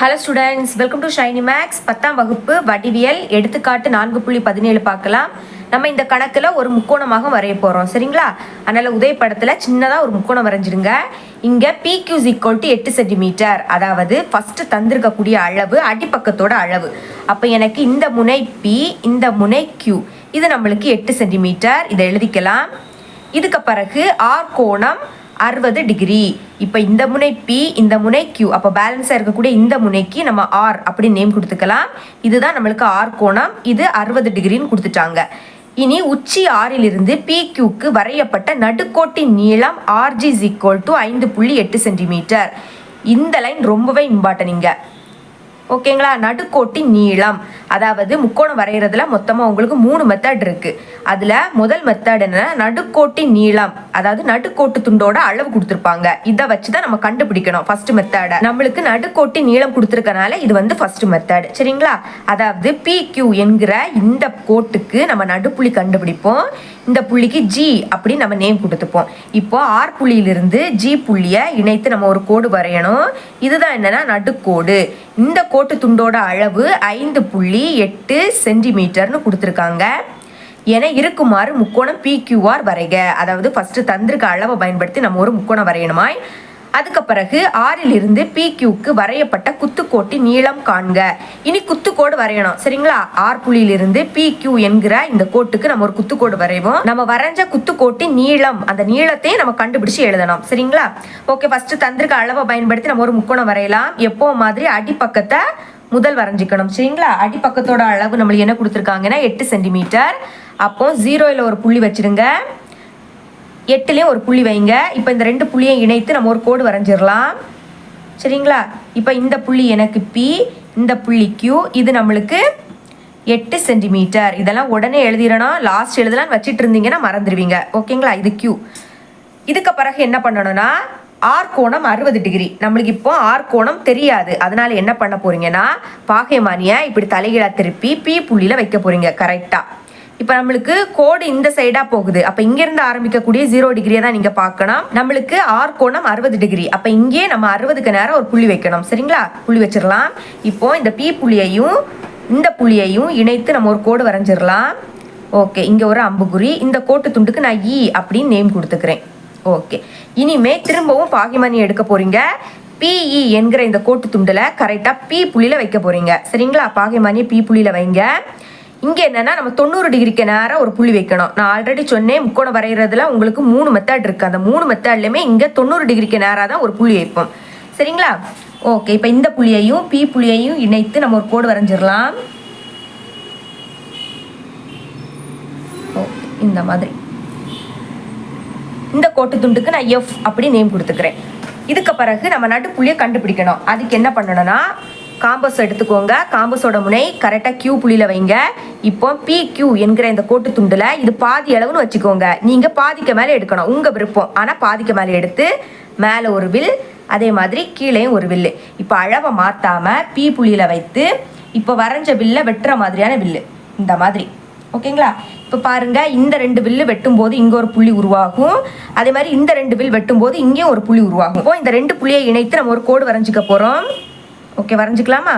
Hello students welcome to Shiny Maths பத்தாம் வகுப்பு வடிவியல் எடுத்துக்காட்டு நான்கு புள்ளி பதினேழு பார்க்கலாம். நம்ம இந்த கணக்கில் ஒரு முக்கோணமாக வரைய போகிறோம் சரிங்களா? அதனால் உதய படத்தில் சின்னதாக ஒரு முக்கோணம் வரைஞ்சிருங்க. இங்கே பிக்யூஸ் ஈக்குவல் டு எட்டு சென்டிமீட்டர் அதாவது ஃபஸ்ட்டு தந்திருக்கக்கூடிய அளவு அடிப்பக்கத்தோட அளவு. அப்போ எனக்கு இந்த முனை பி இந்த முனை கியூ இது நம்மளுக்கு எட்டு சென்டிமீட்டர் இதை எழுதிக்கலாம். இதுக்கு பிறகு ஆர் கோணம் அறுபது டிகிரி இப்போ இந்த முனை பி இந்த முனை கியூ அப்போ பேலன்ஸாக இருக்கக்கூடிய இந்த முனைக்கு நம்ம ஆர் அப்படி நேம் கொடுத்துக்கலாம். இதுதான் நம்மளுக்கு ஆர் கோணம். இது அறுபது டிகிரின்னு கொடுத்துட்டாங்க. இனி உச்சி ஆறிலிருந்து பி கியூக்கு வரையப்பட்ட நடுக்கோட்டின் நீளம் ஆர்ஜி இஸ் ஈக்குவல் டு ஐந்து புள்ளி எட்டு சென்டிமீட்டர் இந்த லைன் ரொம்பவே இம்பார்ட்டன் இங்கே. ஓகேங்களா? நடுக்கோட்டின் நீளம். அதாவது முக்கோணம் வரைகிறதுல மொத்தமாக உங்களுக்கு மூணு மெத்தட் இருக்குது அதில் முதல் மெத்தட் என்ன? நடுக்கோட்டின் நீளம். அதாவது நடுக்கோட்டு துண்டோட அளவு கொடுத்துருப்பாங்க. இதை வச்சு தான் நம்ம கண்டுபிடிக்கணும் ஃபர்ஸ்ட் மெத்தடை நம்மளுக்கு நடுக்கோட்டின் நீளம் கொடுத்துருக்கனால இது வந்து ஃபர்ஸ்ட் மெத்தட் சரிங்களா? அதாவது பி கியூ என்கிற இந்த கோட்டுக்கு நம்ம நடுப்புள்ளி கண்டுபிடிப்போம். இந்த புள்ளிக்கு ஜி அப்படி நம்ம நேம் கொடுத்துப்போம். இப்போ ஆர் புள்ளியிலிருந்து ஜி புள்ளியை இணைத்து நம்ம ஒரு கோடு வரையணும். இதுதான் என்னன்னா நடுக்கோடு. இந்த கோட்டு துண்டோட அளவு ஐந்து புள்ளி எட்டு சென்டிமீட்டர்னு கொடுத்துருக்காங்க. என இருக்குமாறு முக்கோணம் பிக்யூஆர் வரைக. அதாவது ஃபஸ்ட்டு தந்திருக்க அளவை பயன்படுத்தி நம்ம ஒரு முக்கோணம் வரையணுமாய்? அதுக்கு பிறகு ஆறில் இருந்து பி கியூக்கு வரையப்பட்ட குத்துக்கோட்டின் நீளம் காண்க. இனி குத்துக்கோடு வரையணும். சரிங்களா? ஆர் புள்ளியிலிருந்து பி கியூ என்கிற இந்த கோட்டுக்கு நம்ம ஒரு குத்துக்கோடு வரைவோம். நம்ம வரைஞ்ச குத்துக்கோட்டின் நீளம். அந்த நீளத்தையும் நம்ம கண்டுபிடிச்சு எழுதணும். சரிங்களா? ஓகே ஃபர்ஸ்ட் தந்திருக்க அளவை பயன்படுத்தி நம்ம ஒரு முக்கோணம் வரையலாம். எப்போ மாதிரி அடிப்பக்கத்தை முதல் வரைஞ்சிக்கணும். சரிங்களா? அடிப்பக்கத்தோட அளவு நம்மளுக்கு என்ன கொடுத்துருக்காங்கன்னா எட்டு சென்டிமீட்டர் அப்போ ஜீரோவில் ஒரு புள்ளி வச்சிருங்க. எட்டுலேயும் ஒரு புள்ளி வைங்க. இப்போ இந்த ரெண்டு புள்ளியும் இணைத்து நம்ம ஒரு கோடு வரைஞ்சிடலாம். சரிங்களா? இப்போ இந்த புள்ளி எனக்கு பி இந்த புள்ளி கியூ இது நம்மளுக்கு எட்டு சென்டிமீட்டர். இதெல்லாம் உடனே எழுதிடணும். லாஸ்ட் எழுதலாம்னு வச்சிட்டு இருந்தீங்கன்னா மறந்துடுவீங்க. ஓகேங்களா? இது கியூ இதுக்கு பிறகு என்ன பண்ணணும்னா ஆர் கோணம் அறுபது டிகிரி. நம்மளுக்கு இப்போ ஆர் கோணம் தெரியாது. அதனால என்ன பண்ண போறீங்கன்னா பாகைமானியை இப்படி தலைகீழா திருப்பி பி புள்ளியில் வைக்க போறீங்க. கரெக்டாக இப்போ நம்மளுக்கு கோடு இந்த சைடா போகுது. அப்போ இங்கேருந்து ஆரம்பிக்கக்கூடிய ஜீரோ டிகிரியை தான் நீங்கள் பார்க்கணும். நம்மளுக்கு ஆர் கோணம் அறுபது டிகிரி அப்போ இங்கே நம்ம அறுபதுக்கு நேரம் ஒரு புள்ளி வைக்கணும். சரிங்களா? புள்ளி வச்சிடலாம். இப்போ இந்த பி புள்ளியையும் இந்த புள்ளியையும் இணைத்து நம்ம ஒரு கோடு வரைஞ்சிடலாம். ஓகே இங்கே ஒரு அம்புக்குறி. இந்த கோட்டு துண்டுக்கு நான் இ அப்படின்னு நேம் கொடுத்துக்கிறேன். ஓகே இனிமே திரும்பவும் பாகிமணி எடுக்க போறீங்க. பிஇ என்கிற இந்த கோட்டு துண்டில் கரெக்டாக பி புள்ளியில் வைக்க போறீங்க. சரிங்களா? பாகிமணியை பி புள்ளியில் வைங்க. இங்கே என்னென்னா நம்ம தொண்ணூறு டிகிரிக்கு நேரம் ஒரு புள்ளி வைக்கணும். நான் ஆல்ரெடி சொன்னேன் முக்கோணம் வரைகிறதுல உங்களுக்கு மூணு மெத்தட் இருக்குது அந்த மூணு மெத்தட்லையுமே இங்கே தொண்ணூறு டிகிரிக்கு நேராக தான் ஒரு புள்ளி வைப்போம். சரிங்களா? ஓகே இப்போ இந்த புள்ளியையும் பி புள்ளியையும் இணைத்து நம்ம ஒரு கோடு வரைஞ்சிடலாம். ஓகே இந்த மாதிரி. இந்த கோட்டு துண்டுக்கு நான் எஃப் அப்படி நேம் கொடுத்துக்கிறேன். இதுக்கு பிறகு நம்ம நடுப்புள்ளியை கண்டுபிடிக்கணும். அதுக்கு என்ன பண்ணணும்னா காம்பஸ் எடுத்துக்கோங்க. காம்பஸோட முனை கரெக்டாக கியூ புள்ளியில் வைங்க. இப்போ பி கியூ என்கிற இந்த கோட்டு துண்டில் இது பாதி அளவுன்னு வச்சுக்கோங்க. நீங்கள் பாதிக்க மேலே எடுக்கணும். உங்கள் விருப்பம். ஆனால் பாதிக்க மேலே எடுத்து மேலே ஒரு வில் அதே மாதிரி கீழேயும் ஒரு வில்லு இப்போ அளவை மாற்றாமல் பி புள்ளியில் வைத்து இப்போ வரைஞ்ச வில்லை வெட்டுற மாதிரியான வில்லு. இந்த மாதிரி. ஓகேங்களா இப்போ பாருங்க. இந்த ரெண்டு வில்லு வெட்டும் போது இங்கே ஒரு புள்ளி உருவாகும். அதே மாதிரி இந்த ரெண்டு வில் வெட்டும் போது இங்கேயும் ஒரு புள்ளி உருவாகும். இப்போ இந்த ரெண்டு புள்ளியை இணைத்து நம்ம ஒரு கோடு வரைஞ்சிக்க போகிறோம் ஓகே வரைஞ்சிக்கலாமா?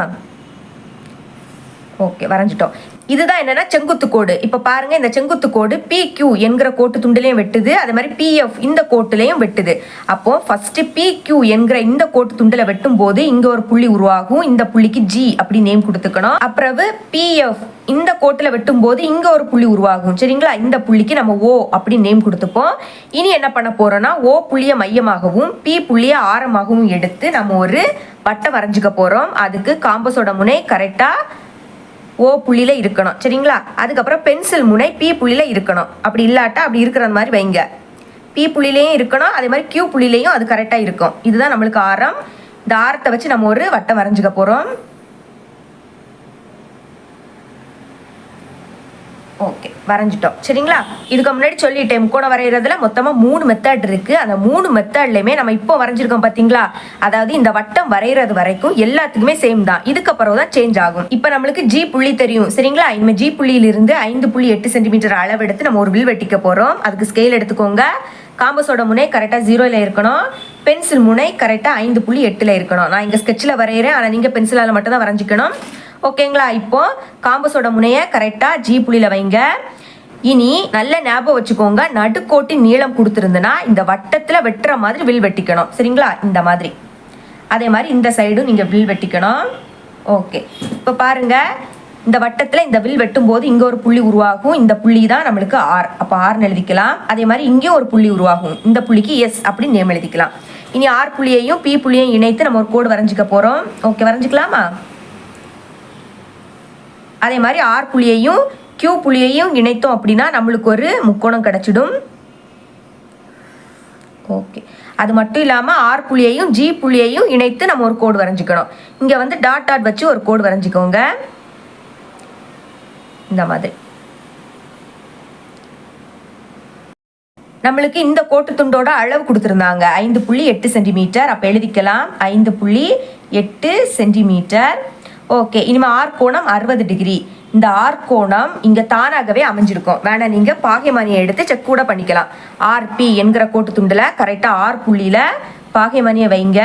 ஓகே வரைஞ்சிட்டோம். இதுதான் என்னன்னா செங்குத்து கோடு. இப்போ பாருங்க இந்த செங்குத்து கோடு பி கியூ என்கிற கோட்டு துண்டுலையும் வெட்டுது. அதே மாதிரி பிஎஃப் இந்த கோட்டுலையும் வெட்டுது. அப்போ ஃபர்ஸ்ட் பி கியூ என்கிற இந்த கோட்டு துண்டுல வெட்டும் போது இங்க ஒரு புள்ளி உருவாகும். இந்த புள்ளிக்கு ஜி அப்படி நேம் கொடுத்துக்கணும். அப்புறவு பிஎஃப் இந்த கோட்டில் வெட்டும் போது இங்க ஒரு புள்ளி உருவாகும். சரிங்களா? இந்த புள்ளிக்கு நம்ம ஓ அப்படி நேம் கொடுத்துப்போம். இனி என்ன பண்ண போறோம்னா ஓ புள்ளிய மையமாகவும் பி புள்ளிய ஆரமாகவும் எடுத்து நம்ம ஒரு வட்டம் வரைஞ்சிக்க போறோம். அதுக்கு காம்பஸோட முனை கரெக்டாக ஓ புள்ளியில் இருக்கணும். சரிங்களா? அதுக்கப்புறம் பென்சில் முனை பி புள்ளியில் இருக்கணும். அப்படி இல்லாட்டா அப்படி இருக்கிற மாதிரி வைங்க. பி புள்ளிலையும் இருக்கணும். அதே மாதிரி கியூ புள்ளிலையும் அது கரெக்டாக இருக்கும். இதுதான் நம்மளுக்கு ஆரம். இந்த ஆரத்தை வச்சு நம்ம ஒரு வட்டம் வரைஞ்சிக்க போகிறோம் ஓகே வரைஞ்சிட்டோம். சரிங்களா? இதுக்கு முன்னாடி சொல்லிட்டேன் முக்கோணம் வரைகிறதுல மொத்தமாக மூணு மெத்தட் இருக்குது அந்த மூணு மெத்தட்லையுமே நம்ம இப்போ வரைஞ்சிருக்கோம் பார்த்தீங்களா அதாவது இந்த வட்டம் வரைகிறது வரைக்கும் எல்லாத்துக்குமே சேம் தான். இதுக்கப்புறம் தான் சேஞ்ச் ஆகும். இப்போ நம்மளுக்கு ஜி புள்ளி தெரியும். சரிங்களா? இனிமேல் ஜி புள்ளியிலிருந்து ஐந்து புள்ளி எட்டு சென்டிமீட்டர் அளவெடுத்து நம்ம ஒரு வில் வெட்டிக்க போகிறோம் அதுக்கு ஸ்கேல் எடுத்துக்கோங்க. காம்பஸோட முனை கரெக்டாக ஜீரோவில் இருக்கணும். பென்சில் முனை கரெக்டாக ஐந்து புள்ளி எட்டில் இருக்கணும். நான் இங்கே ஸ்கெட்சில் வரைகிறேன் ஆனால் நீங்கள் பென்சிலால் மட்டும் தான் வரைஞ்சிக்கணும். ஓகேங்களா? இப்போ காம்பஸோட முனையை கரெக்டாக ஜி புள்ளியில் வைங்க. இனி நல்ல ஞாபகம் வச்சுக்கோங்க. நடுக்கோட்டி நீளம் கொடுத்துருந்துன்னா இந்த வட்டத்தில் வெட்டுற மாதிரி வில் வெட்டிக்கணும். சரிங்களா? இந்த மாதிரி. அதே மாதிரி இந்த சைடும் நீங்கள் வில் வெட்டிக்கணும். ஓகே. இப்போ பாருங்கள் இந்த வட்டத்தில் இந்த வில் வெட்டும்போது இங்கே ஒரு புள்ளி உருவாகும். இந்த புள்ளி தான் நம்மளுக்கு ஆர் அப்போ ஆர்னு எழுதிக்கலாம். அதே மாதிரி இங்கேயும் ஒரு புள்ளி உருவாகும். இந்த புள்ளிக்கு எஸ் அப்படின்னு நேம் எழுதிக்கலாம். இனி ஆர் புள்ளியையும் பி புள்ளியையும் இணைத்து நம்ம ஒரு கோடு வரைஞ்சிக்க போகிறோம் ஓகே வரைஞ்சிக்கலாமா? அதே மாதிரி ஆர் புள்ளியையும் கியூ புள்ளியையும் இணைத்தோம் அப்படின்னா நம்மளுக்கு ஒரு முக்கோணம் கிடச்சிடும். ஓகே அது மட்டும் இல்லாமல் ஆர் புள்ளியையும் ஜி புள்ளியையும் இணைத்து நம்ம ஒரு கோடு வரைஞ்சிக்கணும். இங்கே வந்து டாட் டாட் வச்சு ஒரு கோடு வரைஞ்சிக்கோங்க. இந்த மாதிரி. நம்மளுக்கு இந்த கோட்டு துண்டோட அளவு கொடுத்துருந்தாங்க. ஐந்து புள்ளி எட்டு சென்டிமீட்டர் அப்போ எழுதிக்கலாம். ஐந்து புள்ளி எட்டு சென்டிமீட்டர் ஓகே இனிமேல் ஆர் கோணம் அறுபது டிகிரி. இந்த ஆர் கோணம் இங்கே தானாகவே அமைஞ்சிருக்கும். வேணா நீங்கள் பாகைமணியை எடுத்து செக் கூட பண்ணிக்கலாம். ஆர்பி என்கிற கோட்டு துண்டில் கரெக்டாக ஆர் புள்ளியில் பாகைமணியை வைங்க.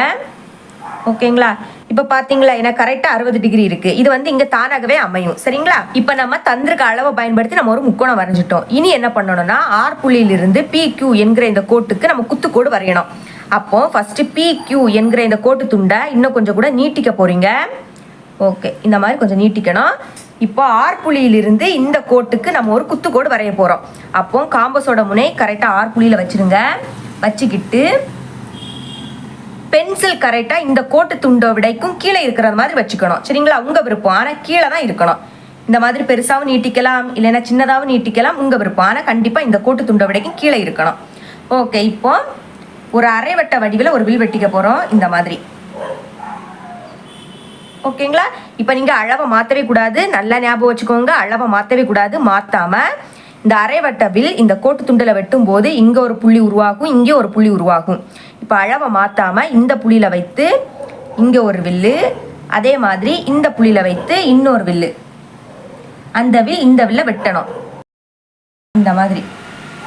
ஓகேங்களா இப்போ பார்த்தீங்களா எனக்கு கரெக்டாக அறுபது டிகிரி இருக்குது இது வந்து இங்கே தானாகவே அமையும். சரிங்களா? இப்போ நம்ம தந்திருக்க அளவை பயன்படுத்தி நம்ம ஒரு முக்கோணம் வரைஞ்சிட்டோம். இனி என்ன பண்ணணும்னா ஆர் புள்ளியிலிருந்து பி கியூ என்கிற இந்த கோட்டுக்கு நம்ம குத்துக்கோடு வரையணும். அப்போ ஃபஸ்ட்டு பி கியூ என்கிற இந்த கோட்டு துண்டை இன்னும் கொஞ்சம் கூட நீட்டிக்க போகிறீங்க ஓகே இந்த மாதிரி கொஞ்சம் நீட்டிக்கணும். இப்போ ஆர் புள்ளியிலிருந்து இந்த கோட்டுக்கு நம்ம ஒரு குத்துக்கோடு வரைய போகிறோம் அப்போ காம்பஸோட முனை கரெக்டாக ஆர் புள்ளியில் வச்சுக்கிட்டு பென்சில் கரெக்டாக இந்த கோட்டு துண்டை விடைக்கும் கீழே இருக்கிற மாதிரி வச்சுக்கணும். சரிங்களா? உங்கள் விருப்பம். ஆனால் கீழே தான் இருக்கணும். இந்த மாதிரி பெருசாகவும் நீட்டிக்கலாம் இல்லைன்னா சின்னதாகவும் நீட்டிக்கலாம் உங்கள் விருப்பம். ஆனால் கண்டிப்பாக இந்த கோட்டு துண்டை விடைக்கும் கீழே இருக்கணும். ஓகே இப்போ ஒரு அரைவட்ட வடிவில் ஒரு வில் வெட்டிக்க போகிறோம் இந்த மாதிரி. ஓகேங்களா? இப்போ நீங்கள் அளவை மாற்றவே கூடாது. நல்லா ஞாபகம் வச்சுக்கோங்க. அளவை மாற்றவே கூடாது. மாற்றாமல் இந்த அரைவட்ட வில் இந்த கோட்டு துண்டில் வெட்டும் போது இங்கே ஒரு புள்ளி உருவாகும் இங்கே ஒரு புள்ளி உருவாகும். இப்போ அளவை மாற்றாமல் இந்த புள்ளியில் வைத்து இங்கே ஒரு வில்லு அதே மாதிரி இந்த புள்ளியில் வைத்து இன்னொரு வில்லு. அந்த வில் இந்த வில்லை வெட்டணும். இந்த மாதிரி.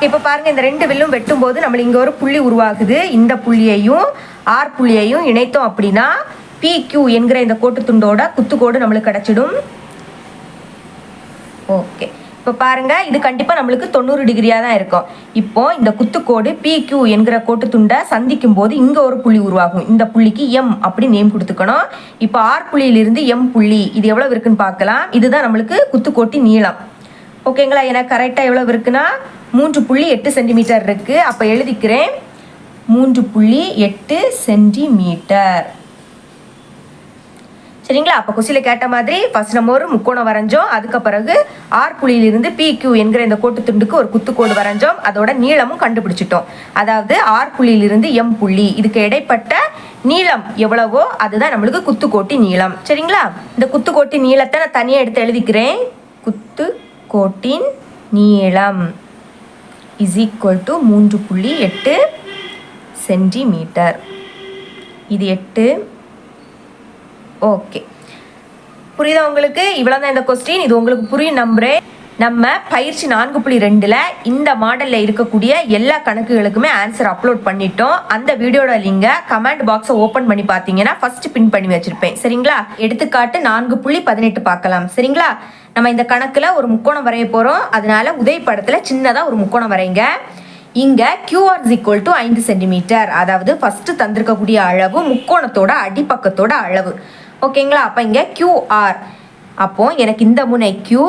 இப்போ பாருங்கள் இந்த ரெண்டு வில்லும் வெட்டும்போது நம்மளுக்கு இங்கே ஒரு புள்ளி உருவாகுது. இந்த புள்ளியையும் ஆர் புள்ளியையும் இணைத்தோம் அப்படின்னா பி கியூ என்கிற இந்த கோட்டு துண்டோட குத்துக்கோடு நம்மளுக்கு கிடச்சிடும். ஓகே இப்போ பாருங்கள் இது கண்டிப்பாக நம்மளுக்கு தொண்ணூறு டிகிரியாக தான் இருக்கும். இப்போ இந்த குத்துக்கோடு பி கியூ என்கிற கோட்டு துண்டை சந்திக்கும் போது இங்கே ஒரு புள்ளி உருவாகும். இந்த புள்ளிக்கு எம் அப்படி நேம் கொடுத்துக்கணும். இப்போ ஆர் புள்ளியிலிருந்து எம் புள்ளி இது எவ்வளோ இருக்குன்னு பார்க்கலாம். இதுதான் நம்மளுக்கு குத்துக்கோட்டி நீளம். ஓகேங்களா எனக்கு கரெக்டாக எவ்வளோ இருக்குன்னா மூன்று புள்ளி எட்டு சென்டிமீட்டர் இருக்குது அப்போ எழுதிக்கிறேன் மூன்று புள்ளி எட்டு சென்டிமீட்டர் சரிங்களா? அப்போ கொஸ்டியில் கேட்ட மாதிரி ஃபர்ஸ்ட் நம்ம ஒரு முக்கோணம் வரைஞ்சோம். அதுக்கு பிறகு ஆர் புள்ளியிலிருந்து பி கியூ என்கிற இந்த கோட்டு துண்டுக்கு ஒரு குத்துக்கோடு வரைஞ்சோம். அதோட நீளமும் கண்டுபிடிச்சிட்டோம். அதாவது ஆர் புள்ளியிலிருந்து எம் புள்ளி. இதுக்கு இடைப்பட்ட நீளம் எவ்வளவோ அதுதான் நம்மளுக்கு குத்துக்கோட்டி நீளம். சரிங்களா? இந்த குத்துக்கோட்டி நீளத்தை நான் தனியாக எடுத்து எழுதிக்கிறேன். குத்து கோட்டின் நீளம் இஸ் ஈக்குவல் டு மூன்று புள்ளி எட்டு சென்டிமீட்டர் இது எட்டு ஓகே புரியுதா உங்களுக்கு? இவ்வளோதான் இந்த கொஸ்டின் இது உங்களுக்கு புரியும் நம்புறேன். நம்ம பயிற்சி நான்கு புள்ளி ரெண்டில் இந்த மாடலில் இருக்கக்கூடிய எல்லா கணக்குகளுக்குமே ஆன்சர் அப்லோட் பண்ணிட்டோம். அந்த வீடியோட லிங்கை கமெண்ட் பாக்ஸை ஓப்பன் பண்ணி பார்த்தீங்கன்னா ஃபர்ஸ்ட் பின் பண்ணி வச்சுருப்பேன். சரிங்களா? எடுத்துக்காட்டு நான்கு புள்ளி பதினெட்டு பார்க்கலாம். சரிங்களா? நம்ம இந்த கணக்கில் ஒரு முக்கோணம் வரைய போகிறோம் அதனால உதவி படத்தில் சின்னதாக ஒரு முக்கோணம் வரைங்க. இங்கே கியூஆர் ஈக்குவல் டு ஐந்து சென்டிமீட்டர் அதாவது ஃபஸ்ட்டு தந்திருக்கக்கூடிய அளவு முக்கோணத்தோட அடிப்பக்கத்தோட அளவு. ஓகேங்களா? அப்போ இங்கே கியூஆர் அப்போ எனக்கு இந்த முனை கியூ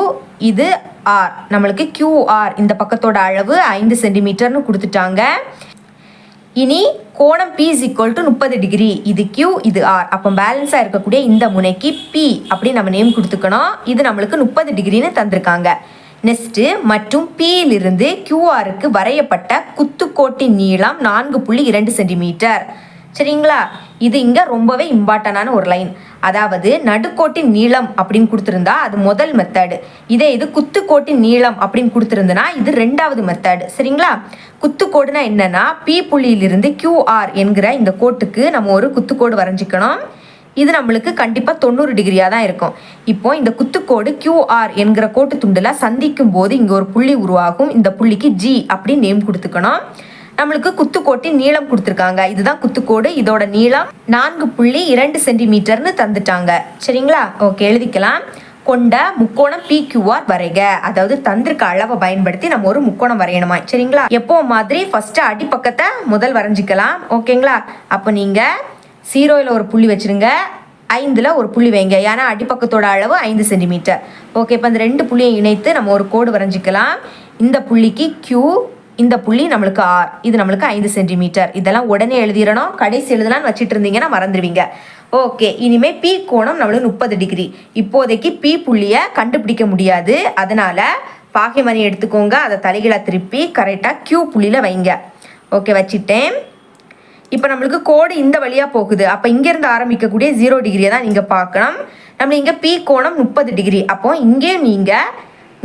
இது ஆர் நம்மளுக்கு கியூஆர் இந்த பக்கத்தோட அளவு ஐந்து சென்டிமீட்டர்னு கொடுத்துட்டாங்க. இனி கோணம் பி இஸ் ஈக்குவல் டு முப்பது டிகிரி இது கியூ இது ஆர் அப்போ பேலன்ஸாக இருக்கக்கூடிய இந்த முனைக்கு பி அப்படி நம்ம நேம் கொடுத்துக்கணும். இது நம்மளுக்கு முப்பது டிகிரின்னு தந்திருக்காங்க. நெக்ஸ்ட்டு மற்றும் பியிலிருந்து கியூஆருக்கு வரையப்பட்ட குத்துக்கோட்டின் நீளம் நான்கு புள்ளி இரண்டு சென்டிமீட்டர். சரிங்களா? இது இங்கே ரொம்பவே இம்பார்ட்டண்டான ஒரு லைன் அதாவது நடுக்கோட்டின் நீளம் அப்படின்னு கொடுத்துருந்தா அது முதல் மெத்தடு இதே இது குத்துக்கோட்டின் நீளம் அப்படின்னு கொடுத்துருந்தனா இது ரெண்டாவது மெத்தடு சரிங்களா? குத்துக்கோடுனா என்னன்னா பி புள்ளியிலிருந்து கியூஆர் என்கிற இந்த கோட்டுக்கு நம்ம ஒரு குத்துக்கோடு வரைஞ்சிக்கணும். இது நம்மளுக்கு கண்டிப்பாக தொண்ணூறு டிகிரியாக தான் இருக்கும். இப்போ இந்த குத்துக்கோடு கியூஆர் என்கிற கோட்டு துண்டில் சந்திக்கும் போது இங்கே ஒரு புள்ளி உருவாகும். இந்த புள்ளிக்கு ஜி அப்படின்னு நேம் கொடுத்துக்கணும். நம்மளுக்கு குத்துக்கோட்டின் நீளம் கொடுத்துருக்காங்க. இதுதான் குத்துக்கோடு. இதோட நீளம் நான்கு புள்ளி இரண்டு சென்டிமீட்டர்னு தந்துட்டாங்க. சரிங்களா? ஓகே எழுதிக்கலாம். கொண்ட முக்கோணம் பிக்யூஆர் வரைக. அதாவது தந்திருக்க அளவை பயன்படுத்தி நம்ம ஒரு முக்கோணம் வரையணுமா? சரிங்களா? எப்போ மாதிரி ஃபர்ஸ்ட் அடிப்பக்கத்தை முதல் வரைஞ்சிக்கலாம். ஓகேங்களா? அப்போ நீங்க சீரோயில் ஒரு புள்ளி வச்சிருங்க. ஐந்தில் ஒரு புள்ளி வைங்க. ஏன்னா அடிப்பக்கத்தோட அளவு ஐந்து சென்டிமீட்டர். ஓகே இப்போ அந்த ரெண்டு புள்ளியை இணைத்து நம்ம ஒரு கோடு வரைஞ்சிக்கலாம். இந்த புள்ளிக்கு கியூ இந்த புள்ளி நம்மளுக்கு ஆர் இது நம்மளுக்கு ஐந்து சென்டிமீட்டர். இதெல்லாம் உடனே எழுதிடணும். கடைசி எழுதலாம்னு வச்சுட்டு இருந்தீங்கன்னா மறந்துடுவீங்க. ஓகே இனிமே பி கோணம் நம்மளுக்கு முப்பது டிகிரி. இப்போதைக்கு பி புள்ளியை கண்டுபிடிக்க முடியாது. அதனால பாகைமணி எடுத்துக்கோங்க. அதை தலைகீழாக திருப்பி கரெக்டாக கியூ புள்ளியில் வைங்க. ஓகே வச்சுட்டேன். இப்போ நம்மளுக்கு கோடு இந்த வழியாக போகுது. அப்போ இங்கேருந்து ஆரம்பிக்கக்கூடிய ஜீரோ டிகிரியை தான் நீங்கள் பார்க்கணும். நம்ம இங்கே பி கோணம் முப்பது டிகிரி. அப்போ இங்கேயும் நீங்கள்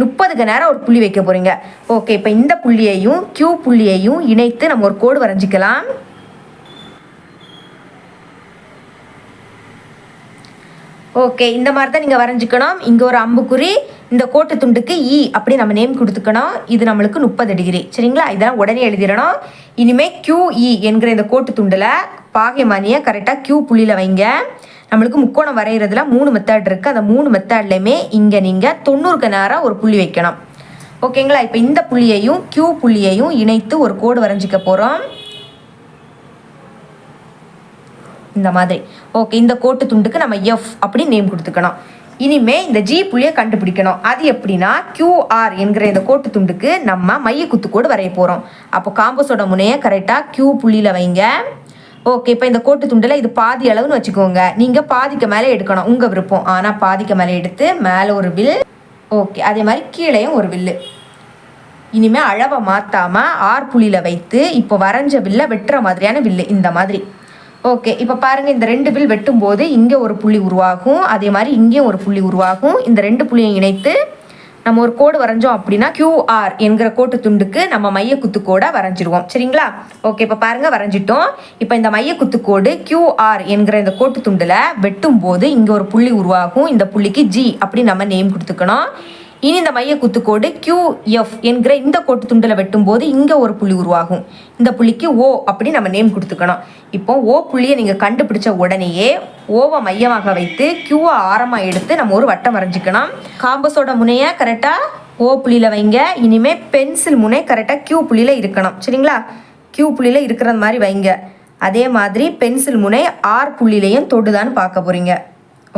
முப்பதுக்கு நேரம் ஒரு புள்ளி வைக்க போகிறீங்க ஓகே இப்போ இந்த புள்ளியையும் கியூ புள்ளியையும் இணைத்து நம்ம ஒரு கோடு வரைஞ்சிக்கலாம். ஓகே இந்த மாதிரி தான் நீங்கள் வரைஞ்சிக்கணும். இங்கே ஒரு அம்புக்குறி இந்த கோட்டு துண்டுக்கு இ அப்படி நம்ம நேம் கொடுத்துக்கணும். இது நம்மளுக்கு முப்பது டிகிரி சரிங்களா? இதெல்லாம் உடனே எழுதிடணும். இனிமேல் கியூஇ e என்கிற இந்த கோட்டு துண்டில் பாகைமானியை கரெக்டாக கியூ புள்ளியில் வைங்க. நம்மளுக்கு முக்கோணம் வரைகிறதுல மூணு மெத்தட் இருக்குது அந்த மூணு மெத்தட்லையுமே இங்கே நீங்கள் தொண்ணூறுக்கு நேரம் ஒரு புள்ளி வைக்கணும். ஓகேங்களா இப்போ இந்த புள்ளியையும் கியூ புள்ளியையும் இணைத்து ஒரு கோடு வரைஞ்சிக்க போகிறோம் இந்த மாதிரி. ஓகே இந்த கோட்டு துண்டுக்கு நம்ம எஃப் அப்படின்னு நேம் கொடுத்துக்கணும். இனிமே இந்த ஜி புள்ளியை கண்டுபிடிக்கணும். அது எப்படின்னா கியூஆர் என்கிற இந்த கோட்டு துண்டுக்கு நம்ம மைய குத்துக்கோடு வரைய போகிறோம் அப்போ காம்பஸோட முனையை கரெக்டாக கியூ புள்ளியில் வைங்க. ஓகே இப்போ இந்த கோட்டு துண்டில் இது பாதி அளவுன்னு வச்சுக்கோங்க. நீங்கள் பாதிக்கு மேலே எடுக்கணும். உங்கள் விருப்பம். ஆனால் பாதிக்கு மேலே எடுத்து மேலே ஒரு வில். ஓகே அதே மாதிரி கீழேயும் ஒரு வில்லு. இனிமேல் அளவை மாற்றாமல் ஆர் புள்ளியில் வைத்து இப்போ வரைஞ்ச வில்லை வெட்டுற மாதிரியான வில்லு இந்த மாதிரி. ஓகே இப்போ பாருங்கள் இந்த ரெண்டு வில் வெட்டும்போது இங்கே ஒரு புள்ளி உருவாகும். அதே மாதிரி இங்கேயும் ஒரு புள்ளி உருவாகும். இந்த ரெண்டு புள்ளியை இணைத்து நம்ம ஒரு கோடு வரைஞ்சோம் அப்படின்னா கியூஆர் என்கிற கோட்டு துண்டுக்கு நம்ம மைய குத்துக்கோடை வரைஞ்சிருவோம். சரிங்களா? ஓகே இப்போ பாருங்க வரைஞ்சிட்டோம். இப்போ இந்த மைய குத்துக்கோடு கியூஆர் என்கிற இந்த கோட்டு துண்டில் வெட்டும் போது இங்கே ஒரு புள்ளி உருவாகும். இந்த புள்ளிக்கு ஜி அப்படி நம்ம நேம் கொடுத்துக்கணும். இனி இந்த மைய குத்துக்கோடு QF என்கிற இந்த கோட்டு துண்டில் வெட்டும்போது இங்கே ஒரு புள்ளி உருவாகும். இந்த புள்ளிக்கு ஓ அப்படி நம்ம நேம் கொடுத்துக்கணும். இப்போ ஓ புள்ளியை நீங்கள் கண்டுபிடிச்ச உடனேயே ஓவை மையமாக வைத்து கியூவை ஆரமாக எடுத்து நம்ம ஒரு வட்டம் வரைஞ்சிக்கணும். காம்பஸோட முனையை கரெக்டாக ஓ புள்ளியில் வைங்க. இனிமேல் பென்சில் முனை கரெக்டாக கியூ புள்ளியில் இருக்கணும். சரிங்களா? கியூ புள்ளியில் இருக்கிற மாதிரி வைங்க. அதே மாதிரி பென்சில் முனை ஆர் புள்ளியிலையும் தொடுதான்னு பார்க்க போகிறீங்க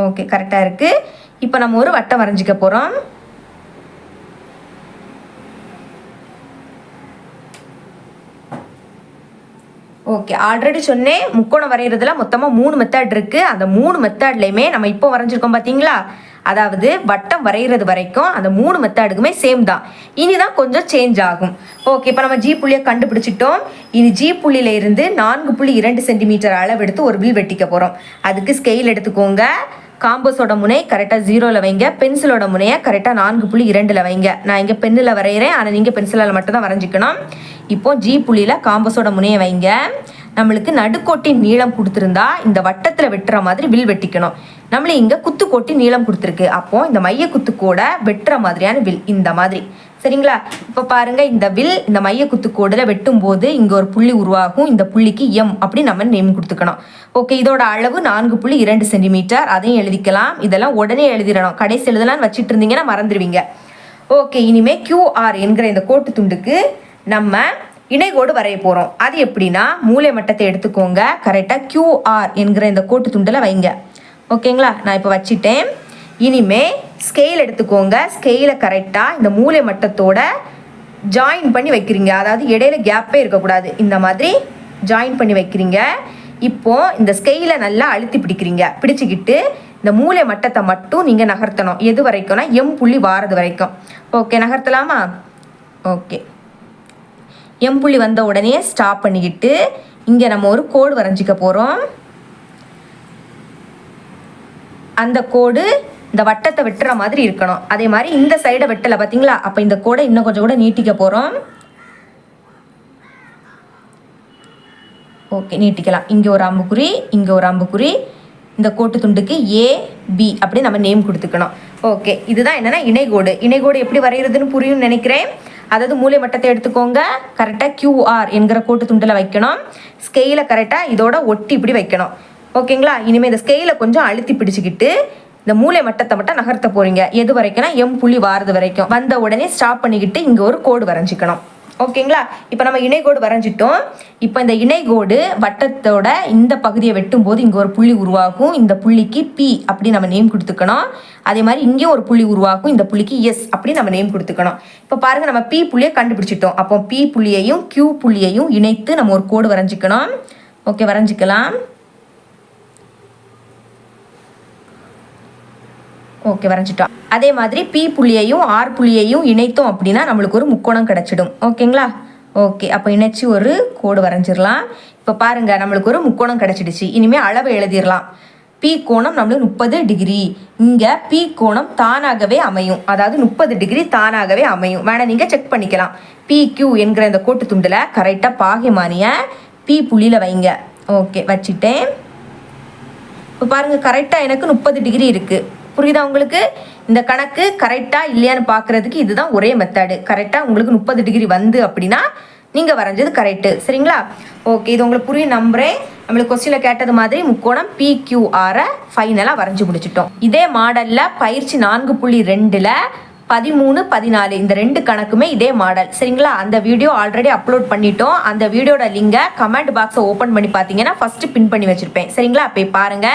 ஓகே கரெக்டாக இருக்குது இப்போ நம்ம ஒரு வட்டம் வரைஞ்சிக்க போகிறோம் ஓகே ஆல்ரெடி சொன்னேன் முக்கோணம் வரைகிறதுல மொத்தமாக மூணு மெத்தட் இருக்குது அந்த மூணு மெத்தட்லையுமே நம்ம இப்போ வரைஞ்சிருக்கோம் பார்த்தீங்களா அதாவது வட்டம் வரைகிறது வரைக்கும் அந்த மூணு மெத்தடுக்குமே சேம் தான். இனிதான் கொஞ்சம் சேஞ்ச் ஆகும். ஓகே இப்போ நம்ம ஜி புள்ளியை கண்டுபிடிச்சிட்டோம். இனி ஜி புள்ளியில இருந்து நான்கு புள்ளி இரண்டு சென்டிமீட்டர் அளவெடுத்து ஒரு வில் வெட்டிக்க போகிறோம் அதுக்கு ஸ்கெயில் எடுத்துக்கோங்க. காம்பஸோட முனை கரெக்டாக ஜீரோவில் வைங்க. பென்சிலோட முனையை கரெக்டாக நான்கு புள்ளி இரண்டில் வைங்க. நான் இங்கே பென்னில் வரைகிறேன் ஆனால் நீங்கள் பென்சிலால் மட்டும்தான் வரைஞ்சிக்கணும். இப்போ ஜி புள்ளியில் காம்பஸோட முனையை வைங்க. நம்மளுக்கு நடுக்கோட்டின் நீளம் கொடுத்துருந்தா இந்த வட்டத்தில் வெட்டுற மாதிரி வில் வெட்டிக்கணும். நம்மளே இங்கே குத்துக்கோட்டின் நீளம் கொடுத்துருக்கு. அப்போது இந்த மைய குத்துக்கோட வெட்டுற மாதிரியான வில் இந்த மாதிரி. சரிங்களா? இப்போ பாருங்க இந்த வில் இந்த மைய குத்துக்கோடில் வெட்டும் போது இங்கே ஒரு புள்ளி உருவாகும். இந்த புள்ளிக்கு எம் அப்படி நம்ம நேம் கொடுத்துக்கணும். ஓகே இதோட அளவு நான்கு புள்ளி இரண்டு சென்டிமீட்டர் அதையும் எழுதிக்கலாம். இதெல்லாம் உடனே எழுதிடணும். கடைசி எழுதலாம்னு வச்சிட்டு இருந்தீங்கன்னா மறந்துடுவீங்க. ஓகே இனிமே கியூஆர் என்கிற இந்த கோட்டு துண்டுக்கு நம்ம இணைகோடு வரைய போகிறோம் அது எப்படின்னா மூலை மட்டத்தை எடுத்துக்கோங்க. கரெக்டாக கியூஆர் என்கிற இந்த கோட்டு துண்டில் வைங்க. ஓகேங்களா நான் இப்போ வச்சிட்டேன். இனிமே ஸ்கெயில் எடுத்துக்கோங்க. ஸ்கெயிலை கரெக்டாக இந்த மூலை மட்டத்தோட ஜாயின் பண்ணி வைக்கிறீங்க. அதாவது இடையில கேப்பே இருக்கக்கூடாது. இந்த மாதிரி ஜாயின் பண்ணி வைக்கிறீங்க. இப்போ இந்த ஸ்கெயிலை நல்லா அழுத்தி பிடிக்கிறீங்க. பிடிச்சிக்கிட்டு இந்த மூலை மட்டத்தை மட்டும் நீங்கள் நகர்த்தணும். எது வரைக்கும்னா எம் புள்ளி வாரது வரைக்கும். ஓகே நகர்த்தலாமா? ஓகே எம் புள்ளி வந்த உடனே ஸ்டாப் பண்ணிக்கிட்டு இங்கே நம்ம ஒரு கோடு வரைஞ்சிக்க போகிறோம் அந்த கோடு இந்த வட்டத்தை வெட்டுற மாதிரி இருக்கணும். அதே மாதிரி இந்த சைடை வெட்டலை பார்த்தீங்களா அப்போ இந்த கூடை இன்னும் கொஞ்சம் கூட நீட்டிக்க போகிறோம் ஓகே நீட்டிக்கலாம். இங்கே ஒரு அம்புக்குறி இங்கே ஒரு அம்புக்குறி. இந்த கோட்டு துண்டுக்கு ஏ பி அப்படி நம்ம நேம் கொடுத்துக்கணும். ஓகே இதுதான் என்னென்னா இணைகோடு. இணைகோடு எப்படி வரைகிறதுன்னு புரியும்னு நினைக்கிறேன். அதாவது மூலை மட்டத்தை எடுத்துக்கோங்க. கரெக்டாக கியூஆர் என்கிற கோட்டு துண்டில் வைக்கணும். ஸ்கெயிலை கரெக்டாக இதோட ஒட்டி இப்படி வைக்கணும். ஓகேங்களா இனிமேல் இந்த ஸ்கெயிலை கொஞ்சம் அழுத்தி பிடிச்சிக்கிட்டு இந்த மூலை மட்டத்தை மட்டும் நகர்த்த போறீங்க. எது வரைக்கும்னா எம் புள்ளி வாரது வரைக்கும். வந்த உடனே ஸ்டாப் பண்ணிக்கிட்டு இங்கே ஒரு கோடு வரைஞ்சிக்கணும். ஓகேங்களா இப்போ நம்ம இணைகோடு வரைஞ்சிட்டோம். இப்போ இந்த இணைகோடு வட்டத்தோட இந்த பகுதியை வெட்டும் போது இங்கே ஒரு புள்ளி உருவாகும். இந்த புள்ளிக்கு பி அப்படி நம்ம நேம் கொடுத்துக்கணும். அதே மாதிரி இங்கேயும் ஒரு புள்ளி உருவாகும். இந்த புள்ளிக்கு எஸ் அப்படி நம்ம நேம் கொடுத்துக்கணும். இப்போ பாருங்க நம்ம பி புள்ளியை கண்டுபிடிச்சிட்டோம். அப்போ பி புள்ளியையும் கியூ புள்ளியையும் இணைத்து நம்ம ஒரு கோடு வரைஞ்சிக்கணும். ஓகே வரைஞ்சிக்கலாம். ஓகே வரைஞ்சிட்டோம். அதே மாதிரி பி புள்ளியையும் ஆர் புள்ளியையும் இணைத்தோம் அப்படின்னா நம்மளுக்கு ஒரு முக்கோணம் கிடச்சிடும். ஓகேங்களா ஓகே அப்போ இணைச்சி ஒரு கோடு வரைஞ்சிடலாம். இப்போ பாருங்கள் நம்மளுக்கு ஒரு முக்கோணம் கிடச்சிடுச்சு. இனிமேல் அளவு எழுதிடலாம். பி கோணம் நம்மளுக்கு முப்பது டிகிரி. இங்கே பி கோணம் தானாகவே அமையும். அதாவது முப்பது டிகிரி தானாகவே அமையும். வேணால் நீங்கள் செக் பண்ணிக்கலாம். பி கியூ என்கிற இந்த கோட்டு துண்டில் கரெக்டாக பாகிமானிய பி புள்ளியில் வைங்க. ஓகே வச்சுட்டேன். இப்போ பாருங்கள் கரெக்டாக எனக்கு முப்பது டிகிரி இருக்குது புரியுதா உங்களுக்கு? இந்த கணக்கு கரெக்டாக இல்லையான்னு பார்க்குறதுக்கு இதுதான் ஒரே மெத்தடு கரெக்டாக உங்களுக்கு முப்பது டிகிரி வந்து அப்படின்னா நீங்கள் வரைஞ்சது கரெக்டு சரிங்களா? ஓகே இது உங்களுக்கு புரியும் நம்புறேன். நம்மளுக்கு கொஸ்டினில் கேட்டது மாதிரி முக்கோணம் பிக்யூஆரை ஃபைனலாக வரைஞ்சி முடிச்சிட்டோம். இதே மாடலில் பயிற்சி நான்கு புள்ளி ரெண்டில் பதிமூணு பதினாலு இந்த ரெண்டு கணக்குமே இதே மாடல் சரிங்களா? அந்த வீடியோ ஆல்ரெடி அப்லோட் பண்ணிட்டோம். அந்த வீடியோட லிங்கை கமெண்ட் பாக்ஸை ஓப்பன் பண்ணி பார்த்தீங்கன்னா ஃபர்ஸ்ட் பின் பண்ணி வச்சிருப்பேன். சரிங்களா? போய் பாருங்க.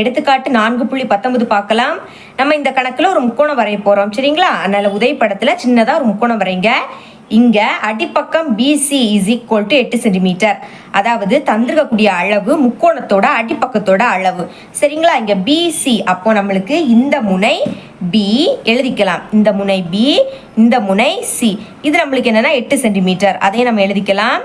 எடுத்துக்காட்டு நான்கு புள்ளி பத்தொன்பது பார்க்கலாம். நம்ம இந்த கணக்கில் ஒரு முக்கோணம் வரைய போகிறோம் சரிங்களா? அதனால உதவி படத்தில் சின்னதாக ஒரு முக்கோணம் வரைங்க. இங்கே அடிப்பக்கம் பிசி இஸ் ஈக்குவல் டு எட்டு சென்டிமீட்டர் அதாவது தந்திருக்கக்கூடிய அளவு முக்கோணத்தோட அடிப்பக்கத்தோட அளவு. சரிங்களா? இங்கே பிசி அப்போ நம்மளுக்கு இந்த முனை பி எழுதிக்கலாம். இந்த முனை பி இந்த முனை சி இது நம்மளுக்கு என்னென்னா எட்டு சென்டிமீட்டர் அதையும் நம்ம எழுதிக்கலாம்.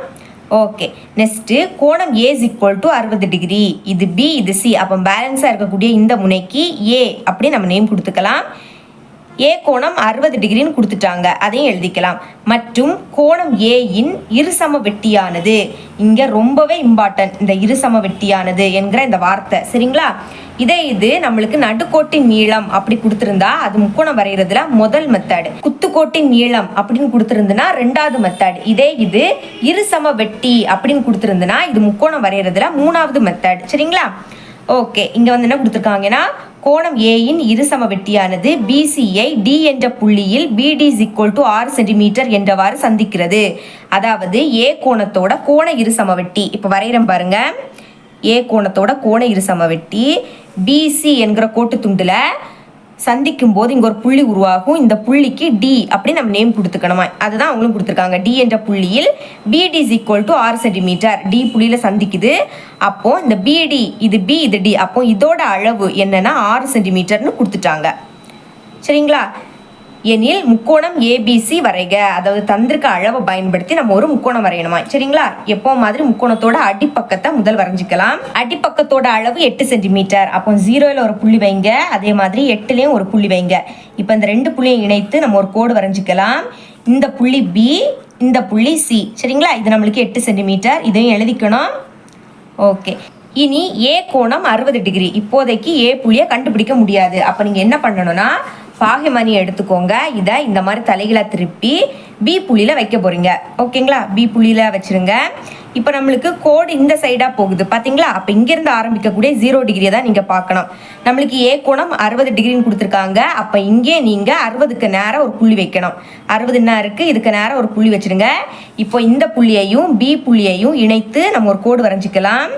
ஓகே நெக்ஸ்ட்டு கோணம் ஏ இஸ் ஈக்குவல் டு அறுபது டிகிரி இது பி இது சி அப்போ பேலன்ஸாக இருக்கக்கூடிய இந்த முனைக்கு ஏ அப்படி நம்ம நேம் கொடுத்துக்கலாம். ஏ கோணம் அறுபது டிகிரின்னு கொடுத்துட்டாங்க. அதையும் எழுதிக்கலாம். மற்றும் கோணம் ஏயின் இருசம வெட்டியானது. இங்கே ரொம்பவே இம்பார்ட்டன்ட் இந்த இருசம வெட்டியானது என்கிற இந்த வார்த்தை. சரிங்களா? இதே இது நம்மளுக்கு நடுக்கோட்டின் நீளம் அப்படி கொடுத்துருந்தா அது முக்கோணம் வரைகிறதுல முதல் மெத்தட் குத்துக்கோட்டின் நீளம் அப்படின்னு கொடுத்துருந்துன்னா ரெண்டாவது மெத்தட் இதே இது இருசம வெட்டி அப்படின்னு கொடுத்துருந்துன்னா இது முக்கோணம் வரைகிறதுல மூணாவது மெத்தட் சரிங்களா? ஓகே இங்கே வந்து என்ன கொடுத்துருக்காங்கன்னா கோணம் ஏயின் இருசம வெட்டியானது பிசியை டி என்ற புள்ளியில் பிடி இக்குவல் டு ஆறு சென்டிமீட்டர் என்றவாறு சந்திக்கிறது. அதாவது ஏ கோணத்தோட கோண இருசம வெட்டி இப்போ வரைகிறேன் பாருங்க. ஏ கோணத்தோட கோண இருசம வெட்டி பிசி என்கிற கோட்டு துண்டில் சந்திக்கும் போது இங்கே ஒரு புள்ளி உருவாகும். இந்த புள்ளிக்கு டி அப்படி நம்ம நேம் கொடுத்துக்கணுமா? அதுதான் அவங்களும் கொடுத்துருக்காங்க. டி என்ற புள்ளியில் பிடி இஸ் ஈக்குவல் டு ஆறு சென்டிமீட்டர் டி புள்ளியில் சந்திக்குது. அப்போ இந்த பிடி இது பி இது டி அப்போ இதோட அளவு என்னன்னா ஆறு சென்டிமீட்டர்னு கொடுத்துட்டாங்க. சரிங்களா? எனில் முக்கோணம் ஏபிசி வரைக. அதாவது தந்திருக்க அளவை பயன்படுத்தி நம்ம ஒரு முக்கோணம் வரையணுமா? சரிங்களா? எப்போ மாதிரி முக்கோணத்தோட அடிப்பக்கத்தை முதல் வரைஞ்சிக்கலாம். அடிப்பக்கத்தோட அளவு எட்டு சென்டிமீட்டர். அப்போ ஜீரோவில் ஒரு புள்ளி வைங்க. அதே மாதிரி எட்டுலேயும் ஒரு புள்ளி வைங்க. இப்போ இந்த ரெண்டு புள்ளியும் இணைத்து நம்ம ஒரு கோடு வரைஞ்சிக்கலாம். இந்த புள்ளி பி இந்த புள்ளி சி சரிங்களா? இது நம்மளுக்கு எட்டு சென்டிமீட்டர். இதையும் எழுதிக்கணும். ஓகே. இனி ஏ கோணம் அறுபது டிகிரி. இப்போதைக்கு ஏ புள்ளியை கண்டுபிடிக்க முடியாது. அப்போ நீங்கள் என்ன பண்ணணும்னா பாகைமணி எடுத்துக்கோங்க. இதை இந்த மாதிரி தலைகளாக திருப்பி பி புள்ளியில் வைக்க போகிறீங்க ஓகேங்களா பி புள்ளியில் வச்சுருங்க. இப்போ நம்மளுக்கு கோடு இந்த சைடாக போகுது. பார்த்தீங்களா அப்போ இங்கேருந்து ஆரம்பிக்கக்கூடிய ஜீரோ டிகிரியை தான் நீங்கள் பார்க்கணும். நம்மளுக்கு ஏ கோணம் அறுபது டிகிரின்னு கொடுத்துருக்காங்க. அப்போ இங்கே நீங்கள் அறுபதுக்கு நேரம் ஒரு புள்ளி வைக்கணும். அறுபது என்ன இருக்குது இதுக்கு நேரம் ஒரு புள்ளி வச்சுருங்க. இப்போ இந்த புள்ளியையும் பி புள்ளியையும் இணைத்து நம்ம ஒரு கோடு வரைஞ்சிக்கலாம்.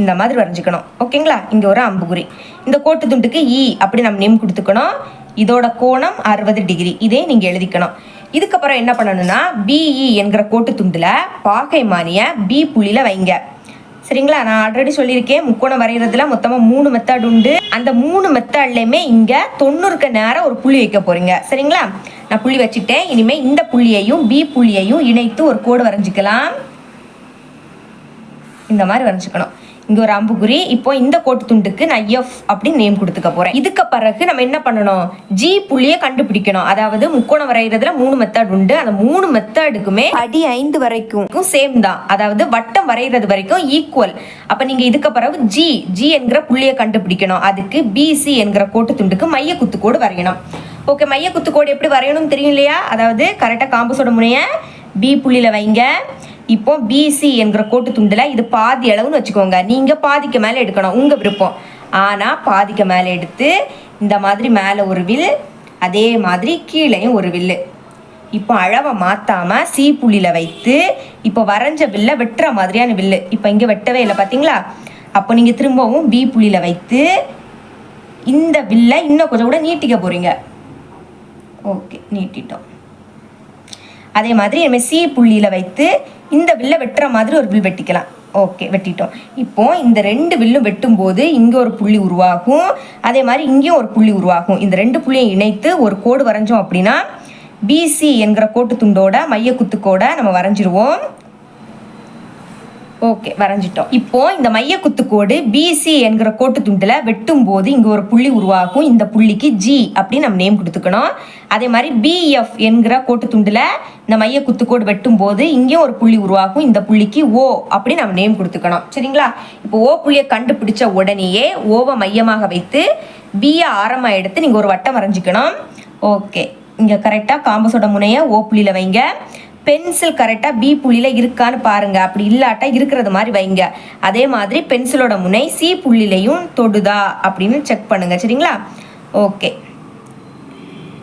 இந்த மாதிரி வரைஞ்சிக்கணும். ஓகேங்களா? இங்கே ஒரு அம்புகுறி. இந்த கோட்டு துண்டுக்கு இ அப்படி நம்ம நேம் கொடுத்துக்கணும். இதோட கோணம் அறுபது டிகிரி. இதே நீங்கள் எழுதிக்கணும். இதுக்கப்புறம் என்ன பண்ணணும்னா பிஇ என்கிற கோட்டு துண்டில் பாகை மானிய பி புள்ளியில் வைங்க. சரிங்களா? நான் ஆல்ரெடி சொல்லியிருக்கேன். முக்கோணம் வரைகிறதுல மொத்தமாக மூணு மெத்தட் உண்டு. அந்த மூணு மெத்தட்லையுமே இங்கே தொண்ணூறுக்கு நேரம் ஒரு புள்ளி வைக்க போகிறீங்க சரிங்களா? நான் புள்ளி வச்சுட்டேன். இனிமேல் இந்த புள்ளியையும் பி புள்ளியையும் இணைத்து ஒரு கோடு வரைஞ்சிக்கலாம். இந்த மாதிரி வரைஞ்சிக்கணும். இங்கே ஒரு அம்புக்குறி. இப்போ இந்த கோட்டு துண்டுக்கு நான் எஃப் அப்படின்னு நேம் கொடுத்துக்க போகிறேன் இதுக்கு பிறகு நம்ம என்ன பண்ணணும்? ஜி புள்ளியை கண்டுபிடிக்கணும். அதாவது முக்கோணம் வரைகிறதுல மூணு மெத்தட் உண்டு. அந்த மூணு மெத்தடுக்குமே அடி ஐந்து வரைக்கும் சேம் தான். அதாவது வட்டம் வரைகிறது வரைக்கும் ஈக்குவல் அப்போ நீங்கள் இதுக்கு பிறகு ஜி ஜி என்கிற புள்ளியை கண்டுபிடிக்கணும். அதுக்கு பிசி என்கிற கோட்டு துண்டுக்கு மைய குத்துக்கோடு வரையணும். ஓகே மைய குத்துக்கோடு எப்படி வரையணும்னு தெரியும் இல்லையா? அதாவது கரெக்டாக காம்பஸோட முனைய பி புள்ளியில் வைங்க. இப்போ பிசி என்கிற கோட்டு துண்டில் இது பாதி அளவுன்னு வச்சுக்கோங்க. நீங்கள் பாதிக்கு மேலே எடுக்கணும். உங்கள் விருப்பம். ஆனால் பாதிக்கு மேலே எடுத்து இந்த மாதிரி மேலே ஒரு வில் அதே மாதிரி கீழேயும் ஒரு வில்லு. இப்போ அளவை மாற்றாமல் சி புள்ளியில் வைத்து இப்போ வரைஞ்ச வில்லை வெட்டுற மாதிரியான வில்லு. இப்போ இங்கே வெட்டவே இல்லை பார்த்தீங்களா அப்போ நீங்கள் திரும்பவும் பி புள்ளியில் வைத்து இந்த வில்லை இன்னும் கொஞ்சம் கூட நீட்டிக்க போகிறீங்க ஓகே நீட்டிட்டோம். அதே மாதிரி நம்ம சி புள்ளியில் வைத்து இந்த வில்லை வெட்டுற மாதிரி ஒரு வில் வெட்டிக்கலாம். ஓகே வெட்டிட்டோம். இப்போ இந்த ரெண்டு வில்லும் வெட்டும்போது இங்கே ஒரு புள்ளி உருவாகும். அதே மாதிரி இங்கேயும் ஒரு புள்ளி உருவாகும். இந்த ரெண்டு புள்ளியும் இணைத்து ஒரு கோடு வரைஞ்சோம் அப்படின்னா பிசி என்கிற கோட்டு துண்டோட மைய குத்துக்கோட நம்ம வரைஞ்சிருவோம். ஓகே வரைஞ்சிட்டோம். இப்போ இந்த மைய குத்துக்கோடு பிசி என்கிற கோட்டு துண்டில் வெட்டும் போது இங்கே ஒரு புள்ளி உருவாகும். இந்த புள்ளிக்கு ஜி அப்படின்னு நம்ம நேம் கொடுத்துக்கணும். அதே மாதிரி பிஎஃப் என்கிற கோட்டு துண்டில் இந்த மைய குத்துக்கோடு வெட்டும் போது இங்கேயும் ஒரு புள்ளி உருவாகும். இந்த புள்ளிக்கு ஓ அப்படின்னு நம்ம நேம் கொடுத்துக்கணும். சரிங்களா? இப்போ ஓ புள்ளியை கண்டுபிடிச்ச உடனேயே ஓவை மையமாக வைத்து பியை ஆரமாக எடுத்து நீங்கள் ஒரு வட்டம் வரைஞ்சிக்கணும். ஓகே. இங்கே கரெக்டாக காம்பஸோட முனையை ஓ புள்ளியில் வைங்க. பென்சில் கரெக்டாக பி புள்ளியில் இருக்கான்னு பாருங்க. அப்படி இல்லாட்டா இருக்கிறது மாதிரி வைங்க. அதே மாதிரி பென்சிலோட முனை சி புள்ளிலையும் தொடுதா அப்படின்னு செக் பண்ணுங்க. சரிங்களா? ஓகே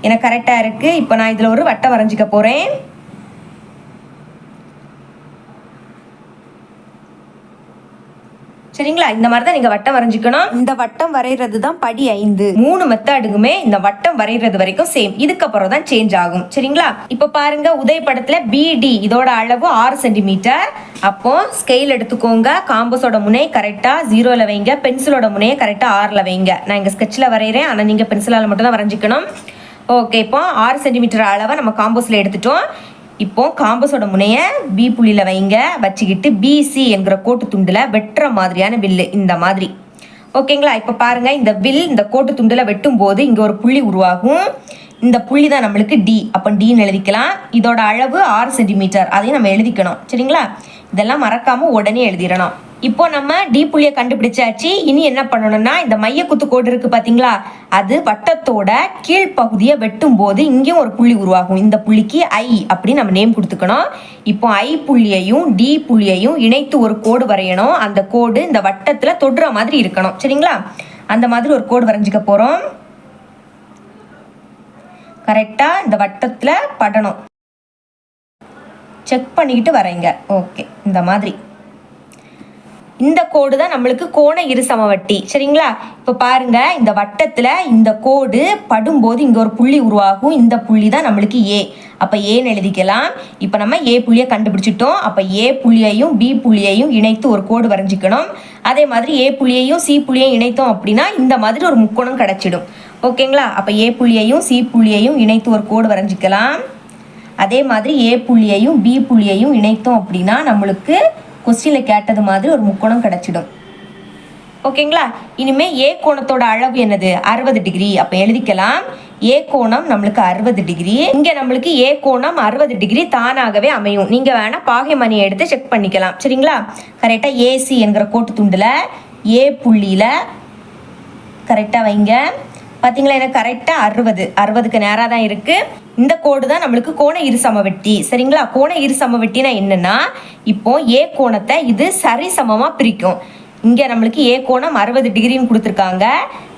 எனக்கு கரெக்டாக இருக்குது இப்போ நான் இதில் ஒரு வட்டம் வரைஞ்சிக்க போகிறேன் சரிங்களா? இந்த மாதிரி தான் நீங்க வட்டம் வரைஞ்சிக்கணும். இந்த வட்டம் வரைகிறது தான் படி ஐந்து. மூணு மெத்தடுக்குமே இந்த வட்டம் வரைகிறது வரைக்கும் சேம் இதுக்கப்புறம் தான் சேஞ்ச் ஆகும். சரிங்களா? இப்போ பாருங்க உதய படத்துல பிடி இதோட அளவு ஆறு சென்டிமீட்டர் அப்போ ஸ்கெயில் எடுத்துக்கோங்க. காம்பஸோட முனை கரெக்டா ஜீரோல வைங்க. பென்சிலோட முனையை கரெக்டா ஆறுல வைங்க. நான் இங்க ஸ்கெட்ச்ல வரைகிறேன் ஆனா நீங்க பென்சிலால மட்டும் தான் வரைஞ்சிக்கணும். ஓகே இப்போ ஆறு சென்டிமீட்டர் அளவை நம்ம காம்போஸில் எடுத்துட்டோம். இப்போ காம்பஸோட முனையை பி புள்ளியில் வைங்க. வச்சுக்கிட்டு பிசி என்கிற கோட்டு துண்டில் வெட்டுற மாதிரியான வில்லு. இந்த மாதிரி. ஓகேங்களா? இப்போ பாருங்க இந்த வில் இந்த கோட்டு துண்டில் வெட்டும் போது இங்கே ஒரு புள்ளி உருவாகும். இந்த புள்ளி தான் நம்மளுக்கு டி அப்போ டின்னு எழுதிக்கலாம். இதோட அளவு ஆறு சென்டிமீட்டர். அதையும் நம்ம எழுதிக்கணும். சரிங்களா? இதெல்லாம் மறக்காமல் உடனே எழுதிடணும். இப்போ நம்ம டி புள்ளியை கண்டுபிடிச்சாச்சு. இனி என்ன பண்ணணும்னா இந்த மைய குத்து கோடு இருக்கு பாத்தீங்களா? அது வட்டத்தோட கீழ்ப்பகுதியை வெட்டும் போது இங்கேயும் ஒரு புள்ளி உருவாகும். இந்த புள்ளிக்கு ஐ அப்படின்னு நம்ம நேம் கொடுத்துக்கணும். இப்போ ஐ புள்ளியையும் டி புள்ளியையும் இணைத்து ஒரு கோடு வரையணும். அந்த கோடு இந்த வட்டத்துல தொடுற மாதிரி இருக்கணும். சரிங்களா? அந்த மாதிரி ஒரு கோடு வரைஞ்சிக்க போறோம். கரெக்டா இந்த வட்டத்துல படணும். செக் பண்ணிக்கிட்டு வரைங்க. ஓகே. இந்த மாதிரி. இந்த கோடு தான் நம்மளுக்கு கோண இருசமவட்டி. சரிங்களா? இப்போ பாருங்க இந்த வட்டத்தில் இந்த கோடு படும்போது இங்கே ஒரு புள்ளி உருவாகும். இந்த புள்ளி தான் நம்மளுக்கு ஏ அப்போ ஏன்னு எழுதிக்கலாம். இப்போ நம்ம ஏ புள்ளியை கண்டுபிடிச்சிட்டோம். அப்போ ஏ புள்ளியையும் பி புள்ளியையும் இணைத்து ஒரு கோடு வரைஞ்சிக்கணும். அதே மாதிரி ஏ புள்ளியையும் சி புள்ளியையும் இணைத்தோம் அப்படின்னா இந்த மாதிரி ஒரு முக்கோணம் கிடச்சிடும். ஓகேங்களா? அப்போ ஏ புள்ளியையும் சி புள்ளியையும் இணைத்து ஒரு கோடு வரைஞ்சிக்கலாம். அதே மாதிரி ஏ புள்ளியையும் பி புள்ளியையும் இணைத்தோம் அப்படின்னா நம்மளுக்கு கொஸ்டினில் கேட்டது மாதிரி ஒரு முக்கோணம் கிடச்சிடும். ஓகேங்களா? இனிமே ஏ கோணத்தோட அளவு என்னது? அறுபது டிகிரி. அப்போ எழுதிக்கலாம். ஏ கோணம் நம்மளுக்கு அறுபது டிகிரி. இங்கே நம்மளுக்கு ஏ கோணம் அறுபது டிகிரி தானாகவே அமையும். நீங்கள் வேணால் பாகை மணியை எடுத்து செக் பண்ணிக்கலாம். சரிங்களா? கரெக்டாக ஏசி என்கிற கோட்டு துண்டில் ஏ புள்ளியில் கரெக்டாக வைங்க. பார்த்தீங்களா எனக்கு கரெக்டாக அறுபது. அறுபதுக்கு நேராக தான் இருக்குது இந்த கோடு தான் நம்மளுக்கு கோண இருசமவெட்டி. சரிங்களா? கோண இருசமவெட்டினா என்னென்னா இப்போ ஏ கோணத்தை இது சரி சமமாக பிரிக்கும். இங்கே நம்மளுக்கு ஏ கோணம் அறுபது டிகிரின்னு கொடுத்துருக்காங்க.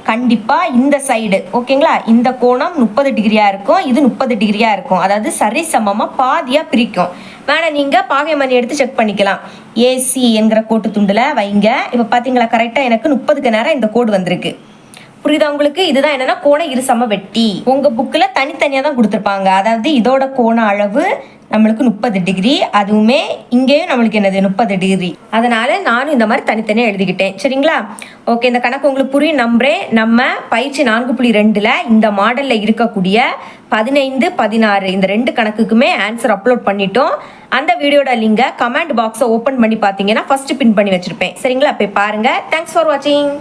கண்டிப்பாக இந்த சைடு ஓகேங்களா? இந்த கோணம் முப்பது டிகிரியாக இருக்கும். இது முப்பது டிகிரியாக இருக்கும். அதாவது சரிசமமாக பாதியாக பிரிக்கும். வேணால் நீங்கள் பாகைமணி எடுத்து செக் பண்ணிக்கலாம். ஏசி என்கிற கோட்டு துண்டில் வைங்க. இப்போ பார்த்தீங்களா கரெக்டாக எனக்கு முப்பதுக்கு நேரம் இந்த கோடு வந்திருக்கு. புரியுதா உங்களுக்கு? இதுதான் என்னன்னா கோண இரு வெட்டி. உங்க புக்ல தனித்தனியா தான் கொடுத்துருப்பாங்க. அதாவது இதோட கோண அளவு நம்மளுக்கு முப்பது டிகிரி அதுவுமே இங்கேயும் நம்மளுக்கு என்னது? முப்பது டிகிரி அதனால நானும் இந்த மாதிரி தனித்தனியாக எழுதிக்கிட்டேன். சரிங்களா? ஓகே இந்த கணக்கு உங்களுக்கு புரியும். நம்புறேன். நம்ம பயிற்சி நான்கு புள்ளி ரெண்டில் இந்த மாடலில் இருக்கக்கூடிய பதினைந்து பதினாறு இந்த ரெண்டு கணக்குக்குமே ஆன்சர் அப்லோட் பண்ணிட்டோம். அந்த வீடியோட லிங்கை கமெண்ட் பாக்ஸை ஓப்பன் பண்ணி பார்த்தீங்கன்னா ஃபர்ஸ்ட் பின் பண்ணி வச்சிருப்பேன். சரிங்களா? போய் பாருங்க. தேங்க்ஸ் ஃபார் வாட்சிங்